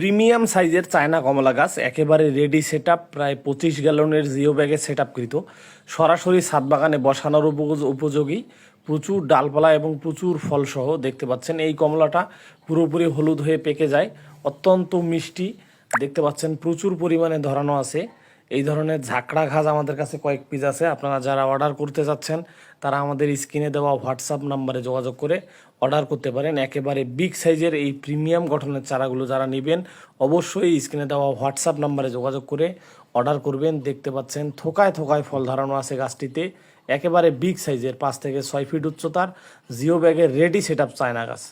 Premium সাইজের China কমলা গাছ, একেবারে রেডি সেট প্রায় পঁচিশ গ্যালনের জিও ব্যাগে সেট কৃত সরাসরি সাত বাগানে বসানোর উপযোগ- উপযোগী, প্রচুর ডালপালা এবং প্রচুর ফলসহ দেখতে পাচ্ছেন। এই কমলাটা পুরোপুরি হলুদ হয়ে পেকে যায়, অত্যন্ত মিষ্টি, দেখতে পাচ্ছেন প্রচুর পরিমাণে ধরানো আছে। এই ধরনের ঝাঁকড়া ঘাস আমাদের কাছে কয়েক পিস আছে। আপনারা যারা অর্ডার করতে চাচ্ছেন তারা আমাদের স্ক্রিনে দেওয়া হোয়াটসঅ্যাপ নাম্বারে যোগাযোগ করে অর্ডার করতে পারেন। একেবারে বিগ সাইজের এই প্রিমিয়াম গঠনের চারাগুলো যারা নেবেন, অবশ্যই স্ক্রিনে দেওয়া হোয়াটসঅ্যাপ নাম্বারে যোগাযোগ করে অর্ডার করবেন। দেখতে পাচ্ছেন থোকায় থোকায় ফল ধারণা আছে গাছটিতে। একেবারে বিগ সাইজের পাঁচ থেকে ছয় ফিট উচ্চতার, জিও ব্যাগের রেডি সেট আপ চায়না গাছ।